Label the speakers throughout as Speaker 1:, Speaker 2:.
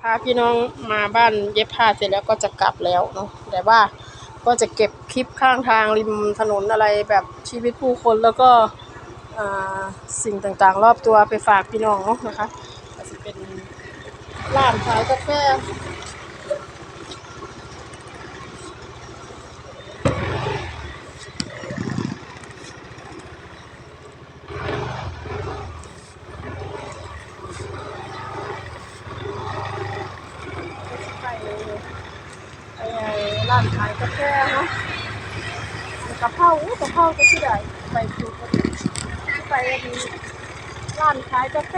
Speaker 1: พาพี่น้องมาบ้านเย็บผ้าเสร็จแล้วก็จะกลับแล้วเนาะแต่ว่าก็จะเก็บคลิปข้างทางริมถนนอะไรแบบชีวิตผู้คนแล้วก็สิ่งต่างๆ รอบตัวไปฝากพี่น้องเนาะนะคะก็จะเป็นร้านขายกาแฟไปไอ้ร้านขายกาแฟเนาะ กะเพราอู้กะเพราก็ที่ไหนไปดูกันไปมีร้านขายกาแฟ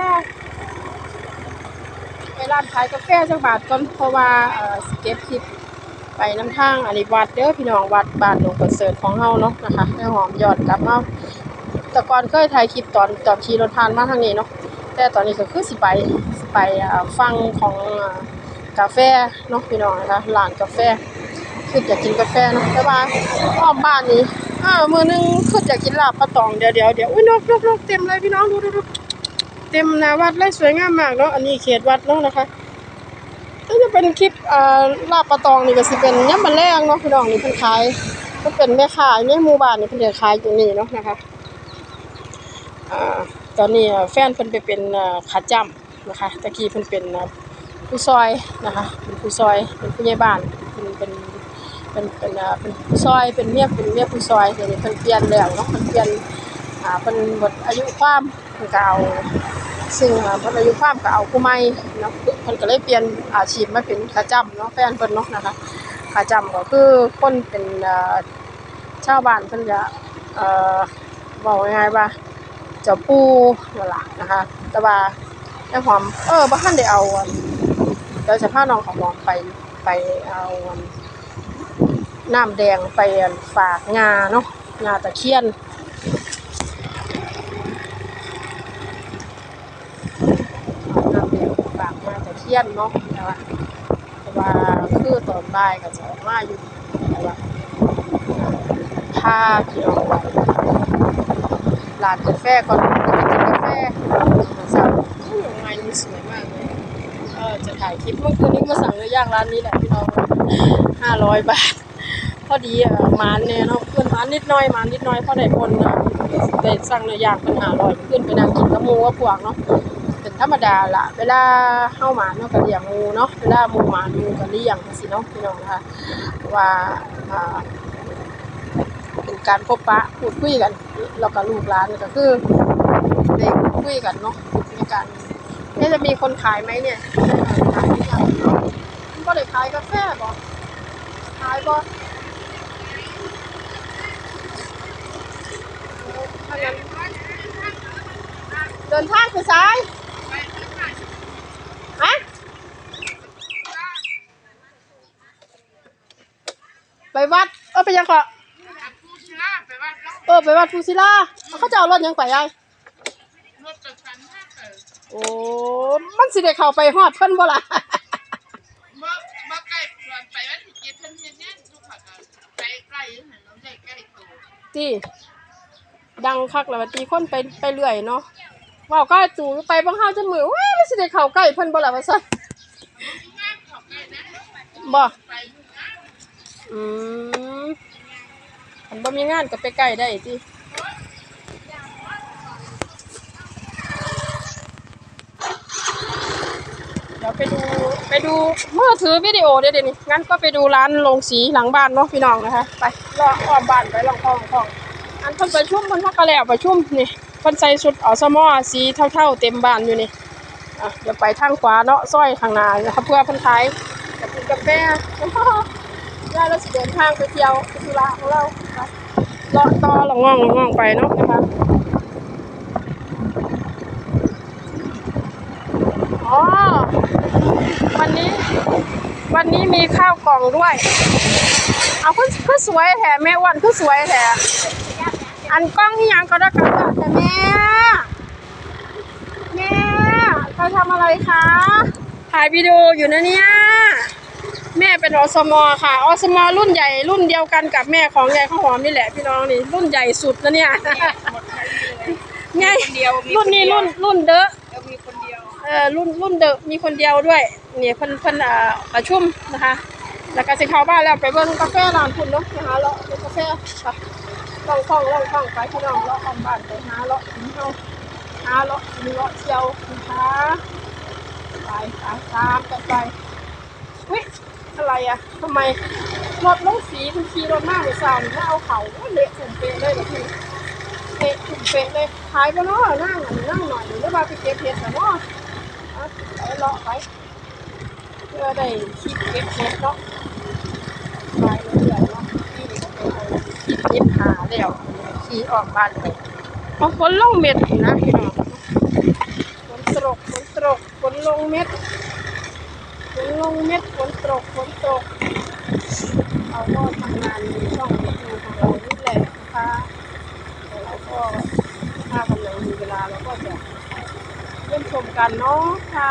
Speaker 1: ไปร้านขายกาแฟจังบาทก่อนเพราะว่าเอ่อสเก็บคลิปไปน้ำทางอันนี้วัดเด้อพี่น้องวัดบ้านหลวงประเสริฐของเฮาเนาะนะคะแม่หอมยอดกลับมาแต่ก่อนเคยถ่ายคลิปตอนตอนขี่รถผ่านมาทางนี้เนาะแต่ตอนนี้ก็คือสิไปสิไปฟังของกาแฟเนาะพี่น้องนะคะร้านกาแฟ คืออยากกินกาแฟนะแต่ว่าอ้อมบ้านนี้อ้ามือนึงคืออยากกินลาบปลาตองเดี๋ยวเดี๋ยวเดี๋ยวอุ้ยนกนกนกเต็มเลยพี่น้องดูดูดูเต็มหนาวัดเลยสวยงามมากเนาะอันนี้เขตวัดเนาะนะคะก็จะเป็นคลิปอ่าลาบปลาตองนี่ก็สิเป็นย่ำมันแรงเนาะพี่น้องนี่เพิ่นขายก็เป็นแม่ค้าในหมู่บ้านนี่เพิ่นจะขายอยู่นี่เนาะนะคะอ่าตอนนี้แฟนเพิ่นไปเป็นอ่าขาจ้ำนะคะตะกี้เพิ่นเป็นผู้ซอยนะคะเป็นผู้ซอยเป็นผู้ใหญ่บ้าน เป็นเป็นเป็นเป็นอ่าเป็นซอยเป็นเมียเป็นเมียผู้ซอยเดี๋ยวนี้เพิ่นเปลี่ยนแล้วเนาะเพิ่นเปลี่ยนอ่าเป็นหมดอายุความเพิ่นก็เอาซึ่งอ่าเพิ่นอายุความก็เอาผู้ใหม่เนาะเพิ่นก็เลยเปลี่ยนอาชีพมาเป็นขาจำเนาะแฟนเพิ่นเนาะนะคะขาจำก็คือคนเป็นอ่อชาวบ้านเพิ่นจะเอ่อเว้าง่ายๆว่าเจ้าปูนั่นล่ะนะคะ แต่ว่าแม่หอมเออบ่ทันได้เอานเดี๋ยวจะพาน้องของหอมไปไปเอา นน้ำแดงไปฝากงาเนาะงาตะเคียนน้ำแดงฝากมาตะเคียนเนาะแต่ว่าแต่ว่าคือตอนบ่ายก็จะออกมาอยู่แต่ว่าพาพี่น้องไปร้านกาแฟก่อนไปกินกาแฟสาวอู้ยงานนี้สวยมากเลยเออจะถ่ายคลิปเมื่อคืนนี้มาสั่งเนื้อย่างร้านนี้แหละพี่น้องห้าร้อยบาท อดีอะมานเนี่ยเนาะเพื่อนมานนิดน้อยมานนิดน้อยพอได้คนนะได้สั่งเนื้อย่างเป็นห้าร้อยเพื่อนไปนั่งกินกับหมูกับพวกเนาะเป็นธรรมดาละเวลาเฮาหมาเนาะก็เลี้ยงหมูเนาะเวลาหมูหมาหมูก็เลี้ยงจังซี่เนาะพี่น้องนะคะว่าเป็นการพบปะพูดคุยกันแล้วก็ลูกหลานก็คือได้พูดคุยกันเนาะในการนี่จะมีคนขายไหมเนี่ยขายหรือยังมันก็เลยขายกาแฟบ่ขายบ่ถ้างั้น เดินทางไปซ้ายฮะไปวัด เออไปยังเกาะเออไปวัดภูศิลาเอาเขาจะเอารถยังไปยังโอ้ มันสิได้เข้าไปฮอดเพิ่นบ่ล่ะ
Speaker 2: เมื่อเมื่อใกล้ส่วนไปวันที่เจ็ดเพิ่นเฮ็ดงานทุกผักอะใกล้ใกล้อยู่หั่นเราได้ใกล้ตัว
Speaker 1: ที่ดังคักแล้วว่าตีคนไปไปเรื่อยเนาะ เว้าก็จูไปบางเฮาจะมือว้ามันสิได้เข้าใกล้เพิ่นบ่ล่ะว่าซั่น
Speaker 2: งานเขาใกล้นะ
Speaker 1: บ่
Speaker 2: ไปทุก
Speaker 1: อืมอันบ่มีงานก็ไปใกล้ได้ติเดี๋ยวไปดูไปดูมือถือวิดีโอเดี๋ยวนี้งั้นก็ไปดูร้านโรงสีหลังบ้านเนาะพี่น้องนะคะ ไปรออ้อมบ้านไปลองคลองคลองอันเพิ่นประชุมเพิ่นฮอกกระแล้วประชุมนี่ พิ่นใส่ชุดอสมอสีเท่าๆเต็มบ้านอยู่นี่อะเดี๋ยวไปทางขวาเนาะซอยข้างหน้านะคะเพื่อพิ่นขายจะกินกาแฟได้เราสิเดินทางไปเที่ยวไปธุระของเราเลาะต่อลงง่องลงง่องไปเนาะนะคะอ๋อวันนี้ วันนี้มีข้าวกล่องด้วย เอาคือคือสวยแถแม่อวันคือสวยแถ อันกล้องนี่ยังก็ได้กันค่ะแต่แม่แม่เธอทำอะไรคะถ่ายวิดีโออยู่นะเนี่ยแม่เป็นอสมอค่ะอสมอรุ่นใหญ่รุ่นเดียวกันกับแม่ของยายข้าวหอมนี่แหละพี่น้องนี่รุ่นใหญ่สุดนะเนี่ยไงรุ่นนี้รุ่นรุ่นเดอะ
Speaker 2: แล้วมีคนเดียว
Speaker 1: เออรุ่นรุ่นเดอะมีคนเดียวด้วยนี่เพิ่นเพิ่นอ่าประชุมนะคะ แล้วก็สิเข้าบ้านแล้วไปเบิ่งกาแฟร้านคุณเนาะไปหาเลาะดูกาแฟ ล่องท่องล่องท่องไปพี่น้องเลาะออมบ้านไปหาเลาะกินเฮาหาเลาะกินเลาะเที่ยวนะคะไปไปตามกันไปอุ้ยอะไรอะทำไมรถน้องสีมันขี่รถมากเลยสาวนี่มาเอาเขาเละสุ่มเปะเลยเหรอพี่เละสุ่มเปะเลยขายไปเนาะนั่งนั่งหน่อยหรือว่าไปเก็บเห็ดอะเนาะเอไปเลาะไปเพื่อได้คิดเก็บเห็ดเนาะไปเรื่อย เป็นคิดเก็บหาแล้วขี่ออกบ้านไปเอฝนลงเม็ดนะพี่น้องฝนตกฝนตกฝนลงเม็ดฝนลงเม็ดฝนตกฝนตกเราก็ทำงานในช่องยูทูบของเรานี่แหละนะคะแต่เราก็ถ้าวันไหนมีเวลาเราก็จะเยี่ยมชมกันเนาะค่ะ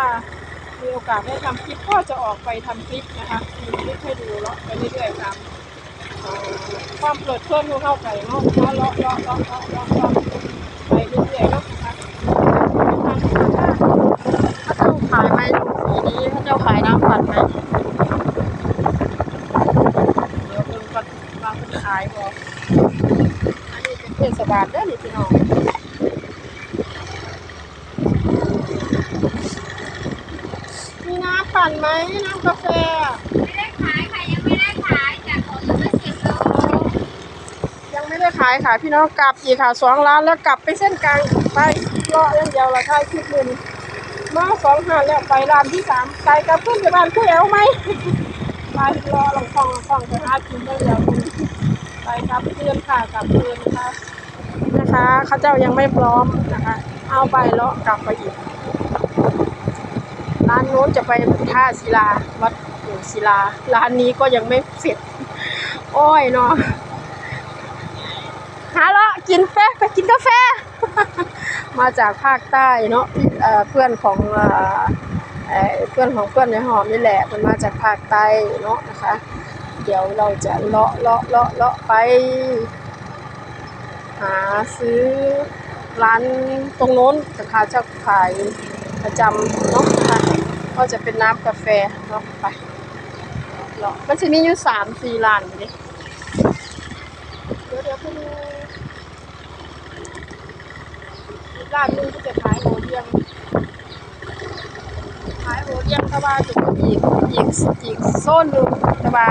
Speaker 1: มีโอกาสได้ทำคลิปก็จะออกไปทำคลิปนะคะมีคลิปให้ดูเลาะไปเรื่อยๆตาม ความเปิดเพิ่มเข้าไปเนาะเลาะเลาะเลาะเลาะเลาะเลาะเลาะไปเรื่อยๆเนาะนะคะถ้าเจ้าขายไหมสีนี้ถ้าเจ้าขายน้ำปั่นไหมเดี๋ยวคุณก็วางคุณขายออันนี้เป็นเทศบาลเด้อนี่พี่น้องมีน้ำปั่นไหมน้ำกาแฟ
Speaker 3: ไม่ได้ขายค่ะยังไม่ได้ขายแต่ของยังไม่เสร็จเลย
Speaker 1: ขายค่ะ พี่น้องกลับอีกค่ะสองร้านแล้วกลับไปเส้นกลางไปรออย่างเดียวละค่ะคลิปหนึ่งมาสองห้าแล้วไปร้านที่สามไกลกลับขึ้นไปบ้านคู่แอวไหมไปรอลองฟองลองฟองไปหากินได้เดียวไปครับเพื่อนค่ะกลับเพื่อนนะคะนะคะเขาเจ้ายังไม่พร้อมนะคะ เอาไปแล้วกลับไปอีกร้านโน้นจะไปท่าศิลาวัดศิลาร้านนี้ก็ยังไม่เสร็จ โอ้ยเนาะ กินแป๊ไปกินกาแฟ มาจากภาคใต้เนาะเพื่อนของเพื่อนของเพื่อนในหอมนี่แหละมันมาจากภาคใต้เนาะนะคะ เดี๋ยวเราจะเลาะเลาะเลาะเลาะไป หาซื้อร้านตรงโน้นนะคะจะขายประจำเนาะค่ะก็จะเป็นน้ำกาแฟเนาะไปเลาะมันจะมีอยู่สามสี่ร้านอยู่เดี๋ยวเดี๋ยวไปดูก ร้านหนึงก็จะขายโอเลี้ยงขายโอเลี้ยงแต่ว่าจะมีอีกอีกอีกโซนหนึ่งแต่ว่า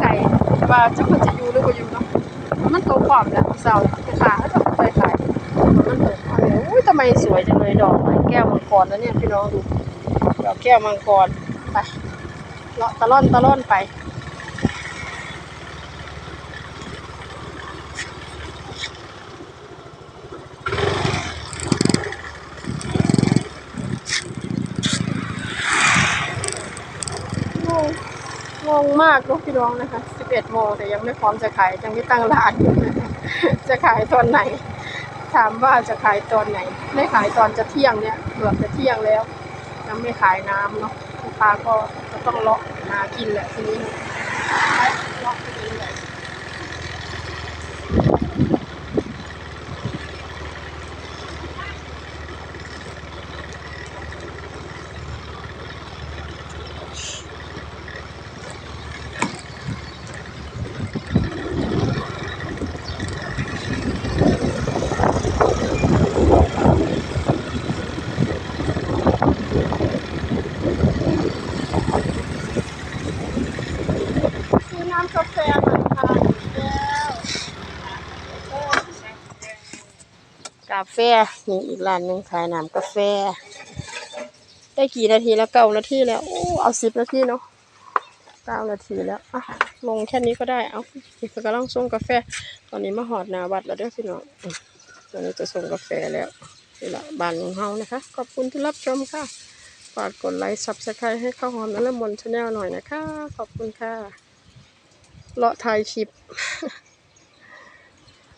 Speaker 1: ไก่แต่ว่าจะมันจะอยู่หรือบ่อยู่เนาะมันโตความแล้วเสาไปขายแล้วก็ไปขายมันเปิดมายอุ้ยทำไมสวยจังเลยดอกไม้แก้วมังกรนะเนี่ยพี่น้องดูดอกแก้วมังกรไปเลาะตะล่อนตะล่อนไปงง งงมากลูกพี่น้องนะคะ 11โมงแต่ยังไม่พร้อมจะขายยังไม่ตั้งร้าน จะขายตอนไหน ถามว่าจะขายตอนไหน ไม่ขายตอนจะเที่ยงเนี่ยเกือบจะเที่ยงแล้ว ยังไม่ขายน้ำเนาะลูกค้าก็จะต้องเลาะหากินแหละทีนี้เลาะกินแหละำกาแฟหน่อยค่ะแก้วกาแฟนี่อีกร้านหนึ่งขายน้ำกาแฟ ได้กี่นาทีแล้วเก้านาทีแล้ว โอ้ เอาสิบนาทีเนาะเก้านาทีแล้วอะลงแค่นี้ก็ได้ เอาอีกกำลังส่งกาแฟ ตอนนี้มาหอดนาวัดแล้วเด้อพี่น้องตอนนี้จะส่งกาแฟแล้วนี่ละบ้านของเฮานะคะ ขอบคุณที่รับชมค่ะ ฝากกดไลค์ซับสไครต์ให้ข้าวหอมและละมนชาแนลหน่อยนะคะ ขอบคุณค่ะ เลาะถ่ายคลิป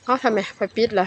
Speaker 1: เอ้าทำไมไปปิดล่ะ